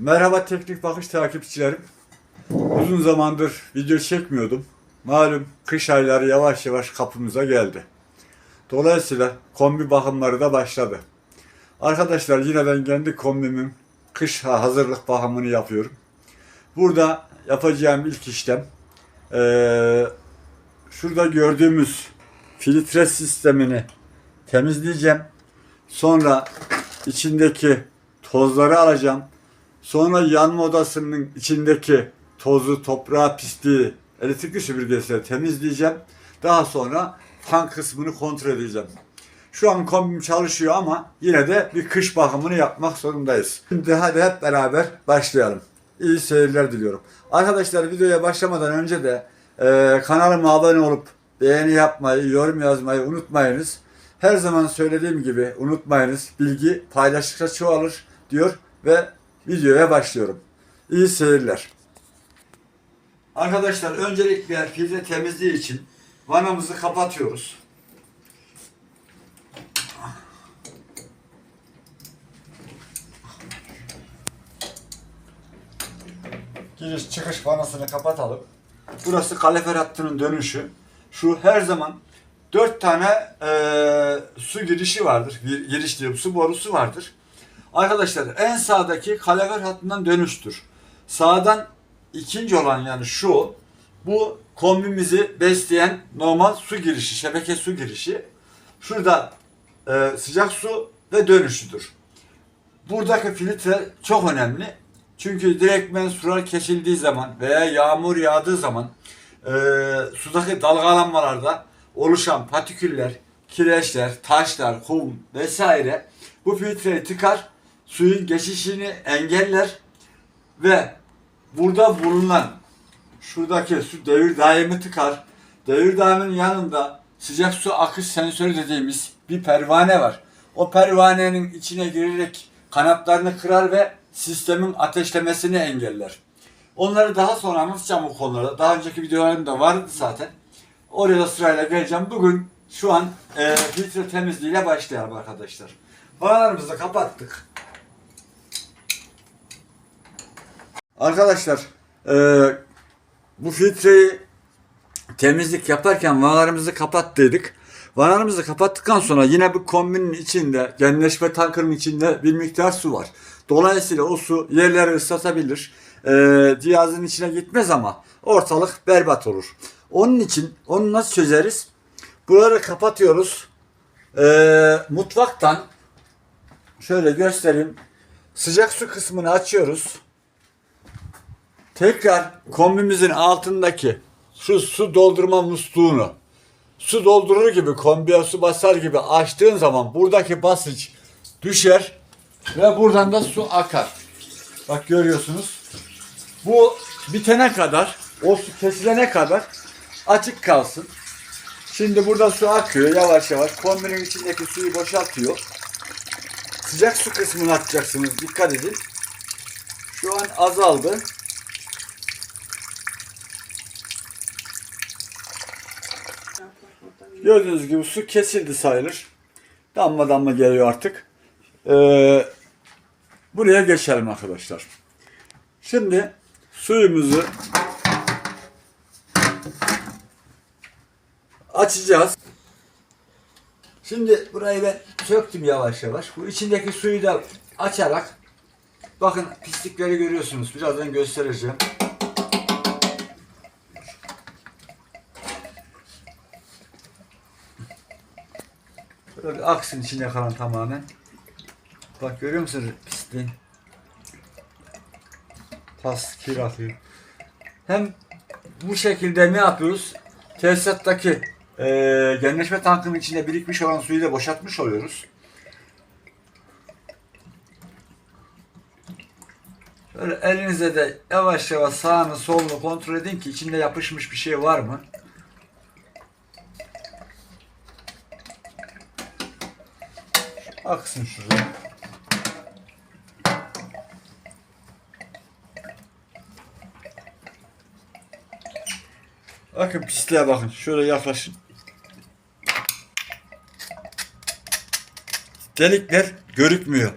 Merhaba teknik bakış takipçilerim. Uzun zamandır video çekmiyordum. Malum kış ayları yavaş yavaş kapımıza geldi. Dolayısıyla kombi bakımları da başladı. Arkadaşlar yine ben kendi kombimin kış hazırlık bakımını yapıyorum. Burada yapacağım ilk işlem eee, şurada gördüğümüz filtre sistemini temizleyeceğim. Sonra içindeki tozları alacağım. Sonra yanma odasının içindeki tozu, toprağı, pisliği elektrikli süpürgesiyle temizleyeceğim. Daha sonra fan kısmını kontrol edeceğim. Şu an kombim çalışıyor ama yine de bir kış bakımını yapmak zorundayız. Şimdi hadi hep beraber başlayalım. İyi seyirler diliyorum. Arkadaşlar videoya başlamadan önce de e, kanalıma abone olup beğeni yapmayı, yorum yazmayı unutmayınız. Her zaman söylediğim gibi unutmayınız. Bilgi paylaştıkça çoğalır diyor ve videoya başlıyorum. İyi seyirler. Arkadaşlar öncelikle filtre temizliği için vanamızı kapatıyoruz. Giriş çıkış vanasını kapatalım. Burası kalefer hattının dönüşü. Şu her zaman dört tane eee, su girişi vardır. Giriş diyorum su borusu vardır. Arkadaşlar en sağdaki kalefer hattından dönüştür. Sağdan ikinci olan yani şu bu kombimizi besleyen normal su girişi, şebeke su girişi. Şurada eee, sıcak su ve dönüşüdür. Buradaki filtre çok önemli. Çünkü direktmen sular kesildiği zaman veya yağmur yağdığı zaman e, sudaki dalgalanmalarda oluşan patiküller, kireçler, taşlar, kum vesaire bu filtreyi tıkar, suyun geçişini engeller ve burada bulunan şuradaki su devir daimi tıkar. Devir daiminin yanında sıcak su akış sensörü dediğimiz bir pervane var. O pervanenin içine girerek kanatlarını kırar ve sistemin ateşlemesini engeller. Onları daha sonra anlatacağım bu konularda. Daha önceki videolarımda vardı zaten. Oraya da sırayla geleceğim. Bugün şu an e, filtre temizliğiyle başlayalım arkadaşlar. Vanalarımızı kapattık. Arkadaşlar e, bu filtreyi temizlik yaparken vanalarımızı kapattıydık. Vanalarımızı kapattıktan sonra yine bu kombinin içinde, genleşme tankının içinde bir miktar su var. Dolayısıyla o su yerleri ıslatabilir. Ee, cihazın içine gitmez ama ortalık berbat olur. Onun için onu nasıl çözeriz? Buraları kapatıyoruz. Ee, mutfaktan şöyle göstereyim. Sıcak su kısmını açıyoruz. Tekrar kombimizin altındaki şu su doldurma musluğunu su doldurur gibi kombiye su basar gibi açtığın zaman buradaki basınç düşer ve buradan da su akar. Bak görüyorsunuz. Bu bitene kadar o su kesilene kadar açık kalsın. Şimdi burada su akıyor yavaş yavaş. Kombinin içindeki suyu boşaltıyor. Sıcak su kısmını atacaksınız. Dikkat edin. Şu an azaldı. Gördüğünüz gibi su kesildi sayılır. Damla damla geliyor artık. Ee, buraya geçelim arkadaşlar. Şimdi suyumuzu açacağız. Şimdi burayı ben söktüm yavaş yavaş. Bu içindeki suyu da açarak bakın pislikleri görüyorsunuz. Birazdan göstereceğim. Böyle aksın içine kalan tamamen. Bak görüyor musunuz pisliği? Pas, kir atıyor. Hem bu şekilde ne yapıyoruz? Tesisattaki eee genleşme tankının içinde birikmiş olan suyu da boşaltmış oluyoruz. Böyle elinize de yavaş yavaş sağını solunu kontrol edin ki içinde yapışmış bir şey var mı? Aksın şuraya. Bakın pisliğe bakın. Şöyle yaklaşın. Delikler görükmüyor.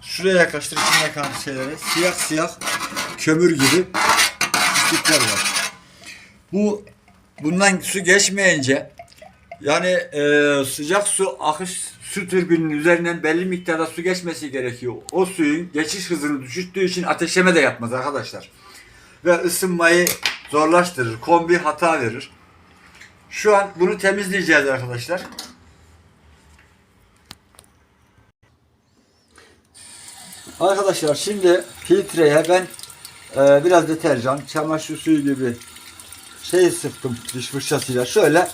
Şu şuraya yaklaştır içinde yakan şeyleri. Siyah siyah kömür gibi pislikler var. Bu bundan su geçmeyince yani e, sıcak su akış su türbünün üzerinden belli miktarda su geçmesi gerekiyor. O suyun geçiş hızını düşürttüğü için ateşleme de yapmaz arkadaşlar. Ve ısınmayı zorlaştırır. Kombi hata verir. Şu an bunu temizleyeceğiz arkadaşlar. Arkadaşlar şimdi filtreye ben e, biraz deterjan, çamaşır suyu gibi şey sıktım diş fırçasıyla. Şöyle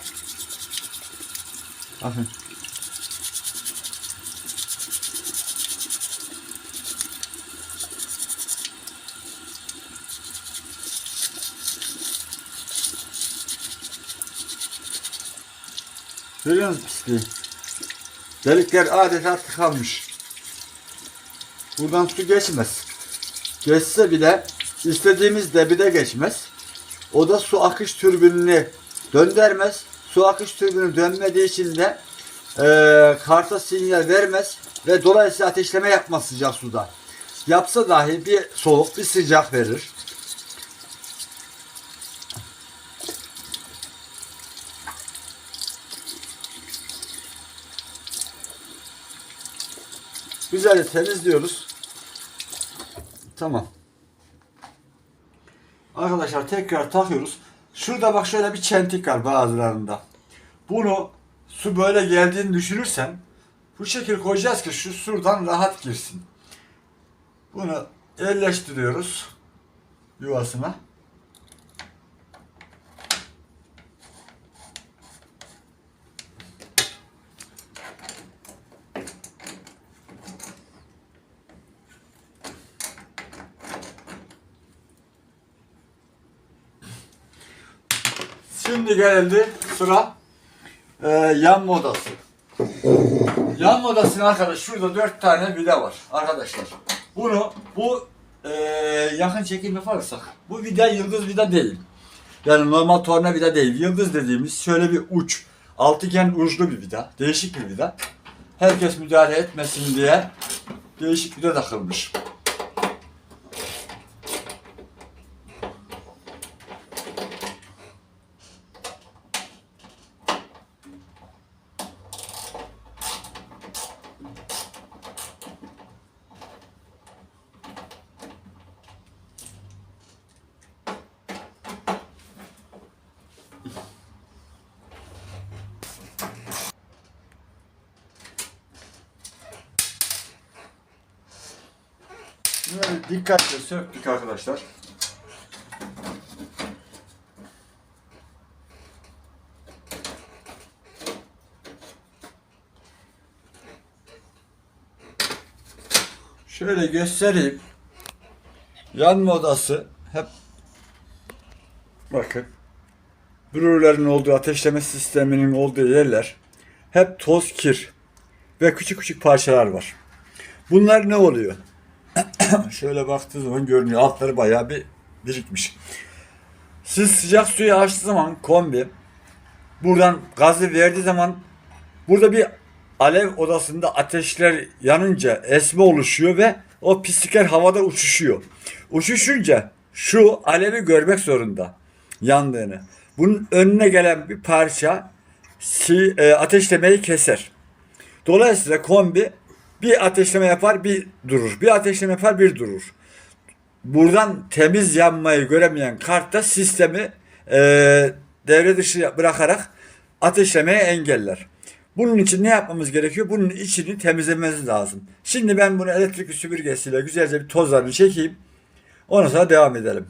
Bakın. Görüyor musunuz pisliği? Delikler adeta tıkanmış. Buradan su geçmez. Geçse bile istediğimiz debide geçmez. O da su akış türbününü döndürmez. Su akış türbünü dönmediği için de e, karta sinyal vermez ve dolayısıyla ateşleme yapmaz sıcak suda. Yapsa dahi bir soğuk bir sıcak verir. Güzelce temizliyoruz. Tamam. Arkadaşlar tekrar takıyoruz. Şurada bak şöyle bir çentik var bazılarında. Bunu su böyle geldiğini düşünürsen bu şekil koyacağız ki şu surdan rahat girsin. Bunu yerleştiriyoruz yuvasına. Şimdi geldi sıra e, yanma odası. Yanma odasının arkadaş şurada dört tane vida var arkadaşlar. Bunu bu e, yakın çekim yaparsak bu vida yıldız vida değil. Yani normal torna vida değil. Yıldız dediğimiz şöyle bir uç. Altıgen uçlu bir vida. Değişik bir vida. Herkes müdahale etmesin diye değişik vida takılmış. Böyle dikkatle söktük arkadaşlar. Şöyle göstereyim. Yanma odası hep bakın brürlerin olduğu ateşleme sisteminin olduğu yerler hep toz kir ve küçük küçük parçalar var. Bunlar ne oluyor? Şöyle baktığı zaman görünüyor. Altları bayağı bir birikmiş. Siz sıcak suyu açtığı zaman kombi buradan gazı verdiği zaman burada bir alev odasında ateşler yanınca esme oluşuyor ve o pislikler havada uçuşuyor. Uçuşunca şu alevi görmek zorunda yandığını. Bunun önüne gelen bir parça si, e, ateşlemeyi keser. Dolayısıyla kombi bir ateşleme yapar bir durur. Bir ateşleme yapar bir durur. Buradan temiz yanmayı göremeyen kartta sistemi e, devre dışı bırakarak ateşlemeyi engeller. Bunun için ne yapmamız gerekiyor? Bunun içini temizlememiz lazım. Şimdi ben bunu elektrik süpürgesiyle güzelce bir tozlarını çekeyim. Ondan sonra devam edelim.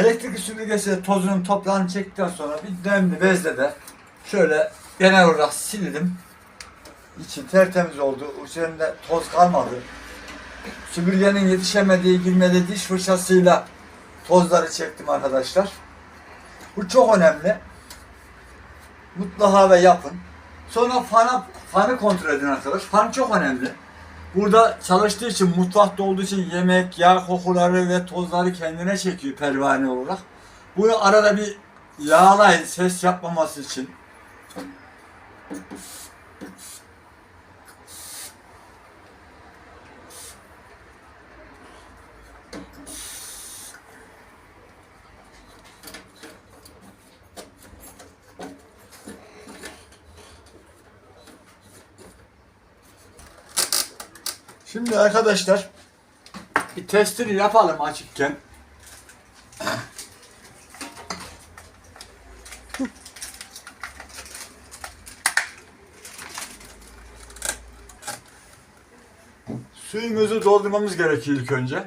Elektrik süpürgesi tozunun toprağını çektikten sonra bir nemli bezle de şöyle genel olarak sildim. İçi tertemiz oldu. Üzerinde toz kalmadı. Süpürgenin yetişemediği, girmediği diş fırçasıyla tozları çektim arkadaşlar. Bu çok önemli. Mutlaka ve yapın. Sonra fanı, fanı kontrol edin arkadaş. Fan çok önemli. Burada çalıştığı için, mutfakta olduğu için yemek, yağ kokuları ve tozları kendine çekiyor pervane olarak. Bunu arada bir yağlayın ses yapmaması için. Şimdi arkadaşlar bir testini yapalım açıkken. Suyumuzu doldurmamız gerekiyor ilk önce.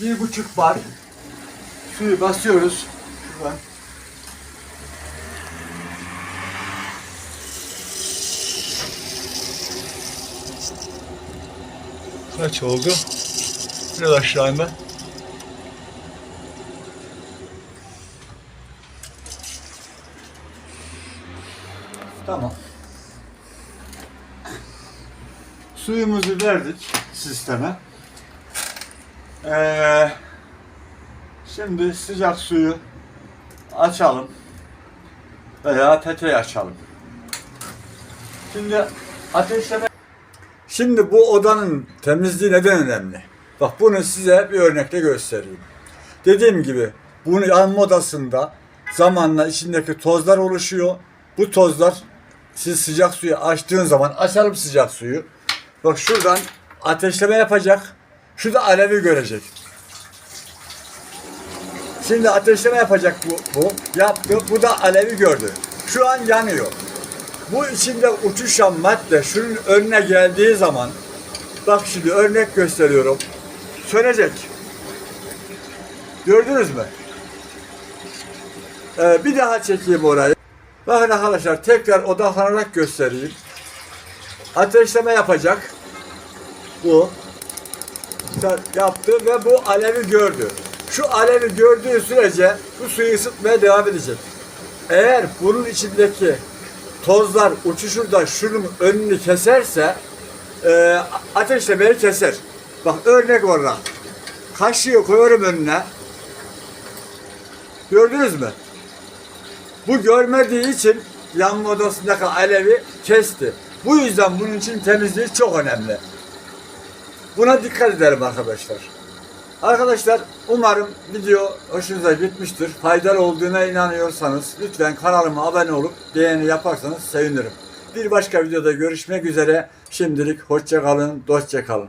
Bir buçuk bar suyu basıyoruz. Şuradan. Kaç oldu? Biraz aşağı inme. Tamam. Suyumuzu verdik sisteme. Ee, şimdi sıcak suyu açalım veya peteği açalım. Şimdi ateşleme Şimdi bu odanın temizliği neden önemli? Bak bunu size bir örnekle göstereyim. Dediğim gibi bunu yanma odasında zamanla içindeki tozlar oluşuyor. Bu tozlar siz sıcak suyu açtığın zaman açalım sıcak suyu. Bak şuradan ateşleme yapacak. Şu da alevi görecek. Şimdi ateşleme yapacak bu, bu. Yaptı. Bu da alevi gördü. Şu an yanıyor. Bu içinde uçuşan madde şunun önüne geldiği zaman bak şimdi örnek gösteriyorum. Sönecek. Gördünüz mü? Ee, bir daha çekeyim orayı. Bakın arkadaşlar tekrar odaklanarak göstereyim. Ateşleme yapacak. Bu yaptı ve bu alevi gördü. Şu alevi gördüğü sürece bu suyu ısıtmaya devam edecek. Eğer bunun içindeki tozlar uçuşur da şunun önünü keserse e, ateşlemeyi keser. Bak örnek olarak kaşığı koyuyorum önüne. Gördünüz mü? Bu görmediği için yanma odasındaki alevi kesti. Bu yüzden bunun için temizliği çok önemli. Buna dikkat edelim arkadaşlar. Arkadaşlar umarım video hoşunuza gitmiştir. Faydalı olduğuna inanıyorsanız lütfen kanalıma abone olup beğeni yaparsanız sevinirim. Bir başka videoda görüşmek üzere. Şimdilik hoşça kalın, dostça kalın.